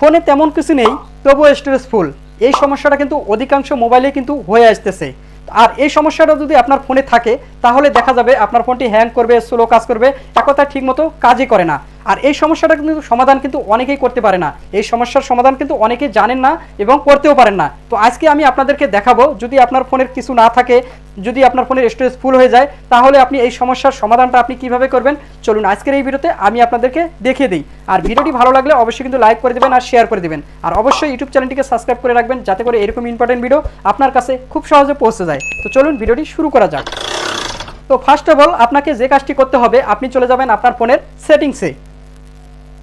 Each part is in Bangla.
ফোনে তেমন কিছু নেই, তবুও স্টোরেজ ফুল এই সমস্যাটা কিন্তু অধিকাংশ মোবাইলে কিন্তু হয়ে আসতেছে। আর এই সমস্যাটা যদি আপনার ফোনে থাকে, তাহলে দেখা যাবে আপনার ফোনটি হ্যাং করবে স্লো কাজ করবে এক কথা ঠিকমতো কাজই করে না। আর এই সমস্যাটা কিন্তু সমাধান কিন্তু অনেকেই করতে পারে না। এই সমস্যার সমাধান কিন্তু অনেকেই জানেন না এবং করতেও পারেন না। তো আজকে আমি আপনাদেরকে দেখাবো, যদি আপনার ফোনের কিছু না থাকে, যদি আপনার ফোনের স্টোরেজ ফুল হয়ে যায়, তাহলে আপনি এই সমস্যার সমাধানটা আপনি কীভাবে করবেন? চলুন আজকের এই ভিডিওতে আমি আপনাদেরকে দেখিয়ে দিই। আর ভিডিওটি ভালো লাগলে অবশ্যই কিন্তু লাইক করে দেবেন আর শেয়ার করে দেবেন। আর অবশ্যই ইউটিউব চ্যানেলটিকে সাবস্ক্রাইব করে রাখবেন, যাতে করে এরকম ইম্পর্টেন্ট ভিডিও আপনার কাছে খুব সহজে পৌঁছে যায়। তো চলুন ভিডিওটি শুরু করা যাক। তো ফার্স্ট অফ অল আপনাকে যে কাজটি করতে হবে, আপনি চলে যাবেন আপনার ফোনের সেটিংসে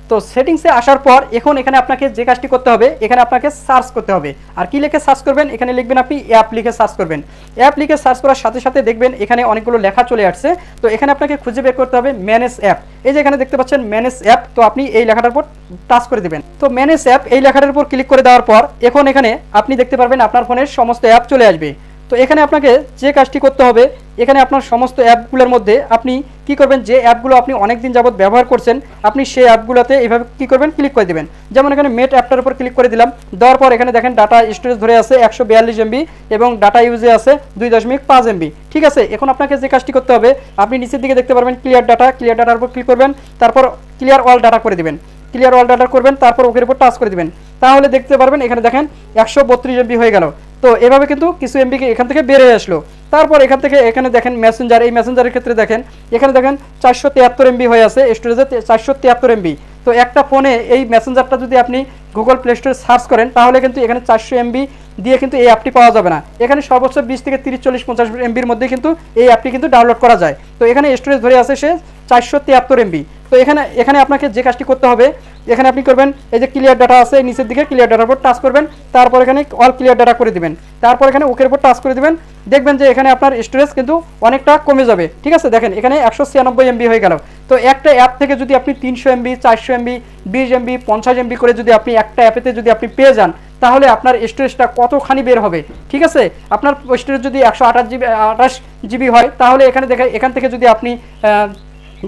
তো সেটিংসে আসার পর এখন এখানে আপনাকে যে কাজটি করতে হবে, এখানে আপনাকে সার্চ করতে হবে। আর কি লিখে সার্চ করবেন? এখানে লিখবেন আপনি অ্যাপ লিখে সার্চ করবেন। অ্যাপ লিখে সার্চ করার সাথে সাথে দেখবেন এখানে অনেকগুলো লেখা চলে আসছে। তো এখানে আপনাকে খুঁজে বের করতে হবে ম্যানেজ অ্যাপ এই যে এখানে দেখতে পাচ্ছেন ম্যানেজ অ্যাপ তো আপনি এই লেখাটার উপর টাচ করে দেবেন। তো ম্যানেজ অ্যাপ এই লেখাটার উপর ক্লিক করে দেওয়ার পর এখন এখানে আপনি দেখতে পারবেন আপনার ফোনের সমস্ত অ্যাপ চলে আসবে। তো এখানে আপনাকে যে কাজটি করতে হবে, এখানে আপনার সমস্ত অ্যাপগুলোর মধ্যে আপনি কি করবেন? যে অ্যাপগুলো আপনি অনেক দিন যাবত ব্যবহার করছেন, আপনি সেই অ্যাপগুলোতে এইভাবে কি করবেন? ক্লিক করে দেবেন। যেমন এখানে মেট অ্যাপটার উপর ক্লিক করে দিলাম। দেওয়ার পর এখানে দেখেন ডাটা স্টোরেজ ধরে আছে একশো বিয়াল্লিশ এমবি এবং ডাটা ইউজে আছে দুই দশমিক পাঁচ এমবি। ঠিক আছে? এখন আপনাকে যে কাজটি করতে হবে, আপনি নিচের দিকে দেখতে পারবেন ক্লিয়ার ডাটা ক্লিয়ার ডাটার উপর ক্লিক করবেন, তারপর ক্লিয়ার অল ডাটা করে দিবেন। ক্লিয়ার অল ডাটা করবেন, তারপর ওকের উপর টাচ করে দিবেন। তাহলে দেখতে পারবেন এখানে দেখেন একশো বত্রিশ এমবি হয়ে গেল। তো এভাবে কিন্তু কিছু এমবি এখান থেকে বেড়ে আসলো। তারপর এখান থেকে এখানে দেখেন মেসেঞ্জার এই মেসেঞ্জারের ক্ষেত্রে দেখেন, এখানে দেখেন চারশো তিয়াত্তর এমবি হয়ে আছে স্টোরেজে চারশো তিয়াত্তর এমবি তো একটা ফোনে এই মেসেঞ্জারটা যদি আপনি গুগল প্লে স্টোরে সার্চ করেন, তাহলে কিন্তু এখানে চারশো এমবি দিয়ে কিন্তু এই অ্যাপটি পাওয়া যাবে না। এখানে সর্বোচ্চ বিশ থেকে তিরিশ, চল্লিশ, পঞ্চাশ এমবির মধ্যে কিন্তু এই অ্যাপটি কিন্তু ডাউনলোড করা যায়। তো এখানে স্টোরেজ ধরে আছে সে চারশো তিয়াত্তর এমবি তো এখানে এখানে আপনাকে যে কাজটি করতে হবে, এখানে আপনি করবেন, এই যে ক্লিয়ার ডাটা আছে, নিচের দিকে ক্লিয়ার ডাটার উপর টাচ করবেন, তারপর এখানে অল ক্লিয়ার ডাটা করে দিবেন। তারপর এখানে ওকের উপর টাচ করে দিবেন, দেখবেন যে এখানে আপনার স্টোরেজ কিন্তু অনেকটা কমে যাবে। ঠিক আছে? দেখেন, এখানে একশো ছিয়ানব্বই এমবি হয়ে গেল। তো একটা অ্যাপ থেকে যদি আপনি তিনশো এমবি চারশো এমবি বিশ এমবি পঞ্চাশ এমবি করে যদি আপনি একটা অ্যাপেতে যদি আপনি পেয়ে যান, তাহলে আপনার স্টোরেজটা কতখানি বের হবে? ঠিক আছে? আপনার স্টোরেজ যদি একশো আঠাশ জিবি আঠাশ জিবি হয়, তাহলে এখানে দেখা, এখান থেকে যদি আপনি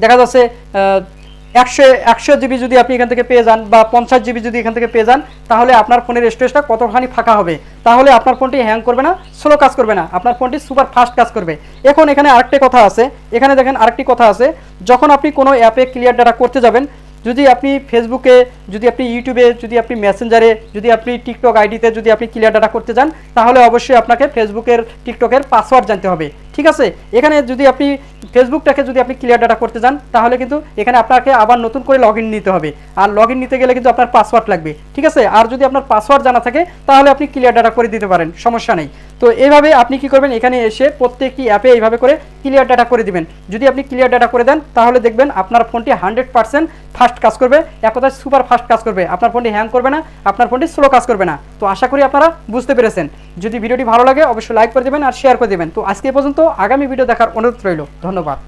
দেখা যাচ্ছে একশো একশো জিবি যদি আপনি এখান থেকে পেয়ে যান বা পঞ্চাশ জিবি যদি এখান থেকে পেয়ে যান, তাহলে আপনার ফোনের স্টোরেজটা কতখানি ফাঁকা হবে? তাহলে আপনার ফোনটি হ্যাং করবে না স্লো কাজ করবে না, আপনার ফোনটি সুপার ফাস্ট কাজ করবে। এখন এখানে আরেকটি কথা আছে, এখানে দেখেন আরেকটি কথা আছে, যখন আপনি কোনো অ্যাপে ক্লিয়ার ডাটা করতে যাবেন, যদি আপনি ফেসবুকে যদি আপনি ইউটিউবে যদি আপনি মেসেঞ্জারে যদি আপনি টিকটক আইডিতে যদি আপনি ক্লিয়ার ডাটা করতে যান, তাহলে অবশ্যই আপনাকে ফেসবুকের টিকটকের পাসওয়ার্ড জানতে হবে। ঠিক আছে? এখানে যদি আপনি ফেসবুকটাকে যদি আপনি ক্লিয়ার ডাটা করতে যান, তাহলে কিন্তু এখানে আপনাকে আবার নতুন করে লগ নিতে হবে। আর লগ নিতে গেলে কিন্তু আপনার পাসওয়ার্ড লাগবে, ঠিক আছে? আর যদি আপনার পাসওয়ার্ড জানা থাকে, তাহলে আপনি ক্লিয়ার ডাটা করে দিতে পারেন, সমস্যা নেই। তো এইভাবে আপনি কি করবেন? এখানে এসে প্রত্যেকটি অ্যাপে এইভাবে করে ক্লিয়ার ডাটা করে দিবেন। যদি আপনি ক্লিয়ার ডাটা করে দেন, তাহলে দেখবেন আপনার ফোনটি হান্ড্রেড পার্সেন্ট ফাস্ট কাজ করবে। এক কথায় সুপার ফাস্ট কাজ করবে। আপনার ফোনটি হ্যাং করবে না, আপনার ফোনটি স্লো কাজ করবে না। তো আশা করি আপনারা বুঝতে পেরেছেন। যদি ভিডিওটি ভালো লাগে, অবশ্যই লাইক করে দেবেন আর শেয়ার করে দেবেন। তো আজকে পর্যন্ত আগামী ভিডিও দেখার অনুরোধ রইল। ধন্যবাদ।